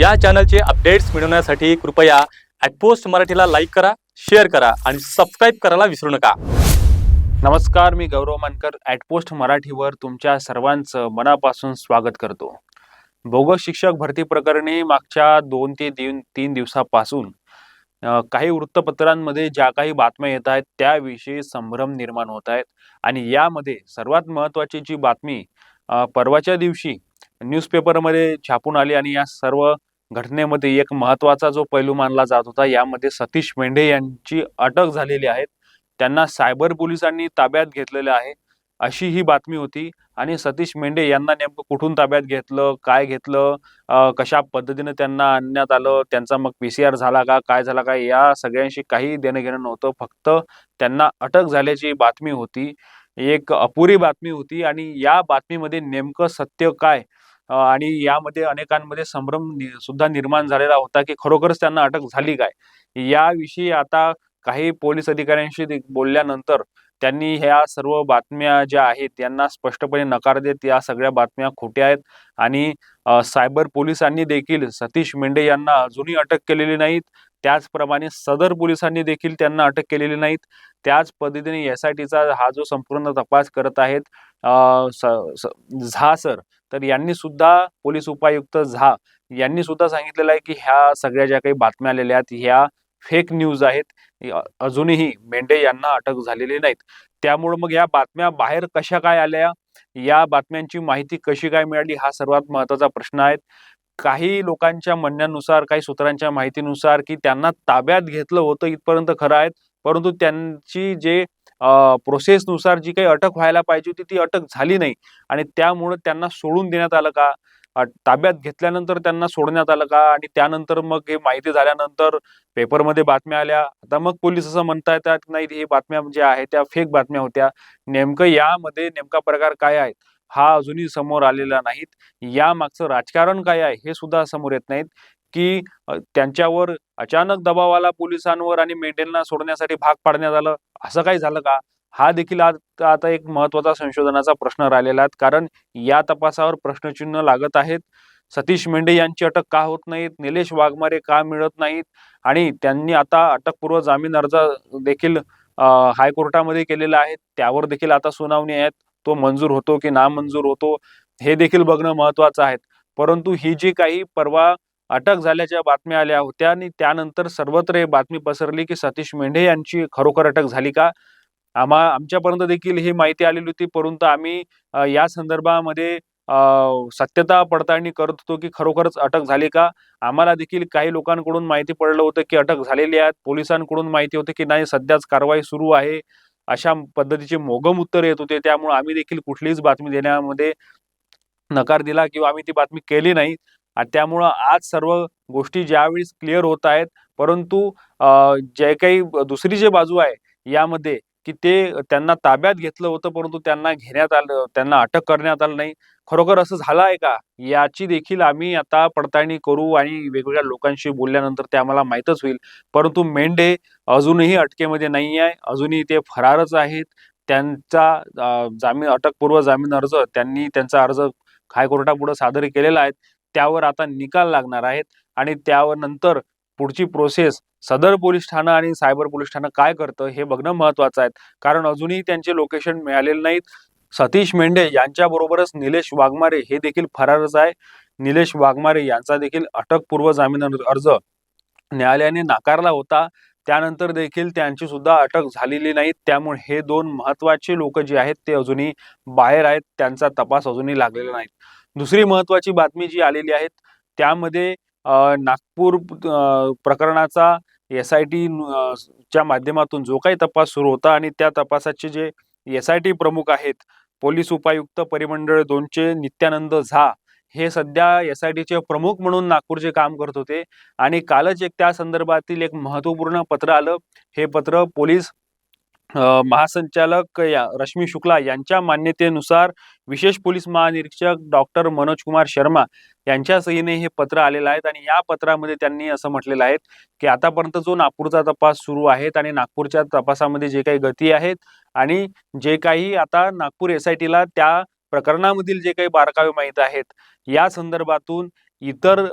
या चॅनलचे अपडेट्स मिळवण्यासाठी कृपया ॲटपोस्ट मराठीला लाईक करा शेअर करा आणि सबस्क्राईब करायला विसरू नका. नमस्कार मी गौरव मानकर ॲटपोस्ट मराठीवर तुमच्या सर्वांचं मनापासून स्वागत करतो. बोगस शिक्षक भरती प्रकरणी मागच्या दोन ते तीन तीन दिवसापासून काही वृत्तपत्रांमध्ये ज्या काही बातम्या येत आहेत त्याविषयी संभ्रम निर्माण होत आहेत आणि यामध्ये सर्वात महत्त्वाची जी बातमी परवाच्या दिवशी न्यूजपेपरमध्ये छापून आली आणि या सर्व घटनेमध्ये एक महत्त्वाचा जो पैलू मानला जात होता यामध्ये सतीश मेंढे यांची अटक झालेली आहे. त्यांना सायबर पोलिसांनी ताब्यात घेतलेलं आहे अशी ही बातमी होती. आणि सतीश मेंढे यांना नेमकं कुठून ताब्यात घेतलं काय घेतलं कशा पद्धतीने त्यांना आणण्यात आलं त्यांचा मग पी सी आर झाला का काय झाला का या सगळ्यांशी काही देणं घेणं नव्हतं. फक्त त्यांना अटक झाल्याची बातमी होती. एक अपुरी बातमी होती. आणि या बातमीमध्ये नेमकं सत्य काय आणि यामध्ये अनेकांमध्ये संभ्रम सुद्धा निर्माण झालेला होता की खरोखरच त्यांना अटक झाली काय? याविषयी आता काही पोलीस अधिकाऱ्यांशी बोलल्यानंतर त्यांनी ह्या सर्व बातम्या ज्या आहेत यांना स्पष्टपणे नकार देत या सगळ्या बातम्या खोट्या आहेत. आणि सायबर पोलिसांनी देखील सतीश मेंढे यांना अजूनही अटक केलेली नाहीत. त्याचप्रमाणे सदर पोलिसांनी देखील त्यांना अटक केलेली नाहीत. त्याच पद्धतीने एस आय टीचा हा जो संपूर्ण तपास करत आहेत झा सर तर यांनी सुद्धा पोलीस उपायुक्त झा यांनी सुद्धा सांगितलेलं आहे की ह्या सगळ्या ज्या काही बातम्या आलेल्या आहेत ह्या फेक न्यूज आहेत. अजूनही मेंढे यांना अटक झालेली नाहीत. त्यामुळे मग या बातम्या बाहेर कशा काय आल्या या बातम्यांची माहिती कशी काय मिळाली हा सर्वात महत्त्वाचा प्रश्न आहे. काही लोकांच्या म्हणण्यानुसार काही सूत्रांच्या माहितीनुसार की त्यांना ताब्यात घेतलं होतं इथपर्यंत खरं आहेत परंतु त्यांची जे प्रोसेसनुसार जी काही अटक व्हायला पाहिजे होती ती अटक झाली नाही. आणि त्यामुळं त्यांना सोडून देण्यात आलं का? ताब्यात घेतल्यानंतर त्यांना सोडण्यात आलं का? आणि त्यानंतर मग हे माहिती झाल्यानंतर पेपरमध्ये बातम्या आल्या. आता मग पोलीस असं म्हणता येतात नाही? हे बातम्या ज्या आहेत त्या फेक बातम्या होत्या. नेमकं यामध्ये नेमका प्रकार काय आहे हा अजूनही समोर आलेला नाहीत. या मागचं राजकारण काय आहे हे सुद्धा समोर येत नाहीत. की त्यांच्यावर अचानक दबाव आला पोलिसांवर आणि मेंढेंना सोडण्यासाठी भाग पाडण्यात आलं. असं काही झालं का? हा देखील आता एक महत्त्वाचा संशोधनाचा प्रश्न राहिलेला आहे. कारण या तपासावर प्रश्नचिन्ह लागत आहेत. सतीश मेंढे यांची अटक का होत नाहीत? निलेश वाघमारे का मिळत नाहीत? आणि त्यांनी आता अटकपूर्व जामीन अर्ज देखील हायकोर्टामध्ये केलेला आहे. त्यावर देखील आता सुनावणी आहेत. तो मंजूर होतो की नामंजूर होतो हे देखील बघणं महत्वाचं आहे. परंतु ही जी काही परवा अटक झाल्याच्या बातम्या आल्या होत्या आणि त्यानंतर सर्वत्र ही बातमी पसरली की सतीश मेंढे यांची खरोखर अटक झाली का? आम्हा आमच्यापर्यंत देखील ही माहिती आलेली होती परंतु आम्ही या संदर्भामध्ये सत्यता पडताळणी करत होतो की खरोखरच अटक झाली का? आम्हाला देखील काही लोकांकडून माहिती पडलं होतं की अटक झालेली आहे पोलिसांकडून माहिती होती की नाही सध्याच कारवाई सुरू आहे अशा पद्धतीचे मोगम उत्तर येत होते त्यामुळे आम्ही देखील कुठलीच बातमी देण्यामध्ये नकार दिला किंवा आम्ही ती बातमी केली नाही. आणि त्यामुळं आज सर्व गोष्टी ज्यावेळेस क्लिअर होत आहेत परंतु जे काही दुसरी जी बाजू आहे यामध्ये की ते त्यांना ताब्यात घेतलं होतं परंतु त्यांना घेण्यात आलं त्यांना अटक करण्यात आलं नाही. खरोखर असं झालं आहे का? याची देखील आम्ही आता पडताळणी करू आणि वेगवेगळ्या लोकांशी बोलल्यानंतर ते आम्हाला माहीतच होईल. परंतु मेंढे अजूनही अटकेमध्ये नाही आहे अजूनही ते फरारच आहेत. त्यांचा जामीन अटकपूर्व जामीन अर्ज त्यांनी त्यांचा अर्ज हायकोर्टापुढे सादर केलेला आहे. त्यावर आता निकाल लागणार आहेत. आणि त्यावर नंतर पुढची प्रोसेस सदर पोलीस ठाणं आणि सायबर पोलीस ठाणं काय करतं हे बघणं महत्वाचं आहे. कारण अजूनही त्यांचे लोकेशन मिळालेले नाहीत. सतीश मेंढे यांच्याबरोबरच निलेश वाघमारे हे देखील फरारच आहे. निलेश वाघमारे यांचा देखील अटकपूर्व जामीन अर्ज- न्यायालयाने नाकारला होता. त्यानंतर देखील त्यांची सुद्धा अटक झालेली नाही त्यामुळे हे दोन महत्त्वाचे लोक जे आहेत ते अजूनही बाहेर आहेत. त्यांचा तपास अजूनही लागलेला नाही दुसरी महत्वाची बातमी जी आलेली आहे त्यामध्ये नागपूर प्रकरणाचा एस आय टी च्या माध्यमातून जो काही तपास सुरू होता आणि त्या तपासाचे जे एस आय टी प्रमुख आहेत पोलीस उपायुक्त परिमंडळ दोनचे नित्यानंद झा हे सध्या एस आय टीचे प्रमुख म्हणून नागपूरचे काम करत होते. आणि कालच एक त्या संदर्भातील एक महत्त्वपूर्ण पत्र आलं. हे पत्र पोलीस अ, महासंचालक या रश्मी शुक्ला यांच्या मान्यतेनुसार विशेष पोलीस महानिरीक्षक डॉक्टर मनोज कुमार शर्मा यांच्या सहीने हे पत्र आलेलं आहे आणि या पत्रामध्ये त्यांनी असं म्हटलेलं आहे की आतापर्यंत जो नागपूरचा तपास सुरू आहे आणि नागपूरच्या तपासामध्ये जे काही गती आहेत आणि जे काही आता नागपूर एस आय टीला त्या प्रकरणामधील जे काही बारकावे माहीत आहेत या संदर्भातून इतर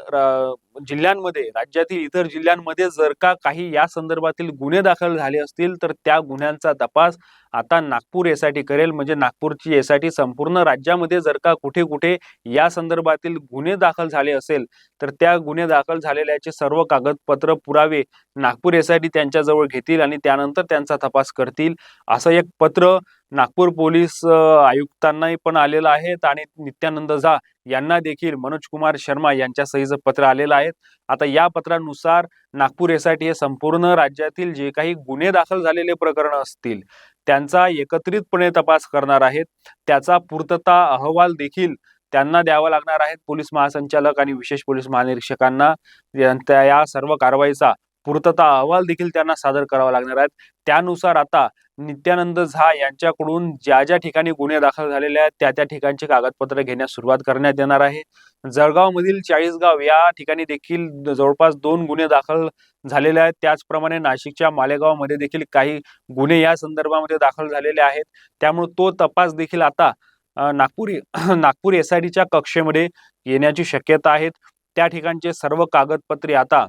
जिल्ह्यांमध्ये राज्यातील इतर जिल्ह्यांमध्ये जर का काही या संदर्भातील गुन्हे दाखल झाले असतील तर त्या गुन्ह्यांचा तपास आता नागपूर एसआयटी करेल. म्हणजे नागपूरची एसआयटी संपूर्ण राज्यामध्ये जर का कुठे कुठे या संदर्भातील गुन्हे दाखल झाले असेल तर त्या गुन्हे दाखल झालेल्याचे सर्व कागदपत्र पुरावे नागपूर एसआयटी त्यांच्याजवळ घेतील आणि त्यानंतर त्यांचा तपास करतील. असं एक पत्र नागपूर पोलीस आयुक्तांनाही पण आलेलं आहे. आणि नित्यानंद झा यांना देखील मनोज कुमार शर्मा यांच्या सहीचं पत्र आलेलं आहे. आता या पत्रानुसार नागपूर एसआयटी हे संपूर्ण राज्यातील जे काही गुन्हे दाखल झालेले प्रकरण असतील त्यांचा एकत्रितपणे तपास करणार आहेत. त्याचा पूर्तता अहवाल देखील त्यांना द्यावा लागणार आहेत पोलीस महासंचालक आणि विशेष पोलीस महानिरीक्षकांना. या- त्या या सर्व कारवाईचा पूर्तता अहवाल देखील त्यांना सादर करावा लागणार आहेत. त्यानुसार आता नित्यानंद झा यांच्याकडून ज्या ज्या ठिकाणी गुन्हे दाखल झालेले आहेत त्या त्या ठिकाणची कागदपत्र घेण्यास सुरुवात करण्यात येणार आहे. जळगाव मधील चाळीसगाव या ठिकाणी देखील जवळपास दोन गुन्हे दाखल झालेले आहेत. त्याचप्रमाणे नाशिकच्या मालेगावमध्ये देखील काही गुन्हे या संदर्भामध्ये दाखल झालेले आहेत. त्यामुळे तो तपास देखील आता नागपूर नागपूर एस आय डीच्या कक्षेमध्ये येण्याची शक्यता आहेत त्या ठिकाणचे सर्व कागदपत्रे आता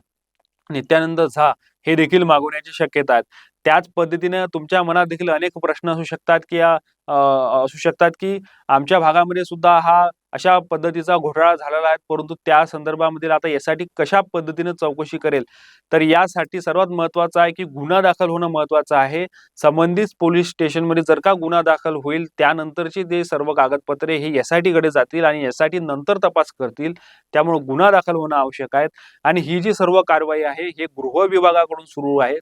नित्यानंद झा हे देखील मागवण्याची शक्यता आहेत त्याच पद्धतीने तुमच्या मनात देखील अनेक प्रश्न असू शकतात की या, असू शकतात की आमच्या भागामध्ये सुद्धा हा अशा पद्धतीचा घोटाळा झालेला आहे. परंतु त्या संदर्भामध्ये आता यासाठी कशा पद्धतीने चौकशी करेल? तर यासाठी सर्वात महत्वाचं आहे की गुन्हा दाखल होणं महत्वाचं आहे. संबंधित पोलीस स्टेशनमध्ये जर का गुन्हा दाखल होईल त्यानंतरची ते सर्व कागदपत्रे हे एस आय जातील आणि एस टी नंतर तपास करतील त्यामुळे गुन्हा दाखल होणं आवश्यक आहे. आणि ही जी सर्व कारवाई आहे हे गृह विभागाकडून सुरू आहे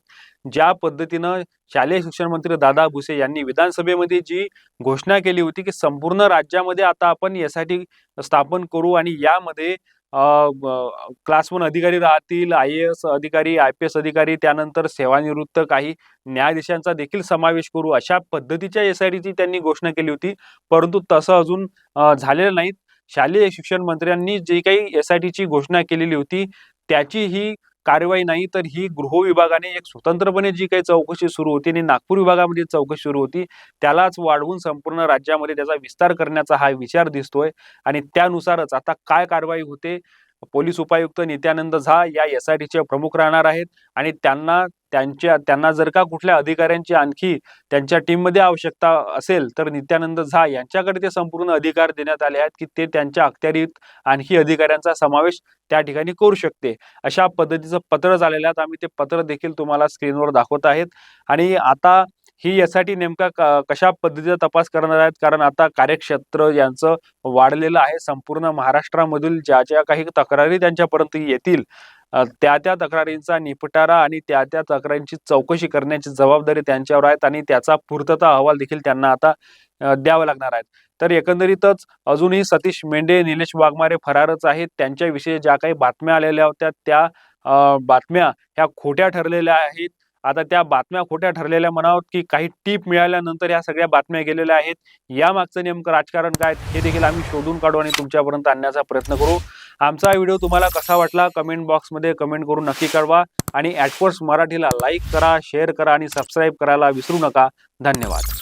ज्या पद्धतीनं शालेय शिक्षण मंत्री दादा भुसे यांनी विधानसभेमध्ये जी घोषणा केली होती की संपूर्ण राज्यामध्ये आता आपण एस आय टी स्थापन करू आणि यामध्ये क्लास वन अधिकारी राहतील आय ए एस अधिकारी आय पी एस अधिकारी त्यानंतर सेवानिवृत्त काही न्यायाधीशांचा देखील समावेश करू अशा पद्धतीच्या एस आय टीची त्यांनी घोषणा केली होती. परंतु तसं अजून झालेलं नाही शालेय शिक्षण मंत्र्यांनी जी काही एस आय टीची घोषणा केलेली होती त्याची ही कारवाई नाही तर ही गृह विभागाने एक स्वतंत्रपणे जी काही चौकशी सुरू होती आणि नागपूर विभागामध्ये चौकशी सुरू होती त्यालाच वाढवून संपूर्ण राज्यामध्ये त्याचा विस्तार करण्याचा हा विचार दिसतोय. आणि त्यानुसारच आता काय कारवाई होते पोलीस उपायुक्त नित्यानंद झा या एस आय टीचे प्रमुख राहणार आहेत. आणि त्यांना त्यांच्या त्यांना जर का कुठल्या अधिकाऱ्यांची आणखी त्यांच्या टीममध्ये आवश्यकता असेल तर नित्यानंद झा यांच्याकडे ते संपूर्ण अधिकार देण्यात आले आहेत की ते त्यांच्या अखत्यारीत आणखी अधिकाऱ्यांचा समावेश त्या ठिकाणी करू शकते. अशा पद्धतीचं पत्र झालेलं आहे. आम्ही ते पत्र देखील तुम्हाला स्क्रीनवर दाखवत आहेत. आणि आता ही यासाठी नेमका कशा पद्धतीचा तपास करणार आहेत? कारण आता कार्यक्षेत्र यांचं वाढलेलं आहे. संपूर्ण महाराष्ट्रामधील ज्या ज्या काही तक्रारी त्यांच्यापर्यंत येतील त्या त्या तक्रारींचा निपटारा आणि त्या त्या तक्रारींची चौकशी करण्याची जबाबदारी त्यांच्यावर आहेत आणि त्याचा पूर्तता अहवाल देखील त्यांना आता द्यावा लागणार आहेत. तर एकंदरीतच अजूनही सतीश मेंढे निलेश वाघमारे फरारच आहेत. त्यांच्याविषयी ज्या काही बातम्या आलेल्या होत्या त्या बातम्या ह्या खोट्या ठरलेल्या आहेत. आता त्या बातम्या खोट्या ठरलेल्या म्हणावत की काही टीप मिळाल्यानंतर या सगळ्या बातम्या गेलेल्या आहेत. यामागचं नेमकं राजकारण काय हे देखील आम्ही शोधून काढू आणि तुमच्यापर्यंत आणण्याचा प्रयत्न करू. आमचा व्हिडिओ तुम्हाला कसा वाटला कमेंट बॉक्समध्ये कमेंट करून नक्की कळवा आणि ॲटपोर्ट्स मराठीला लाईक करा शेअर करा आणि सबस्क्राईब करायला विसरू नका. धन्यवाद.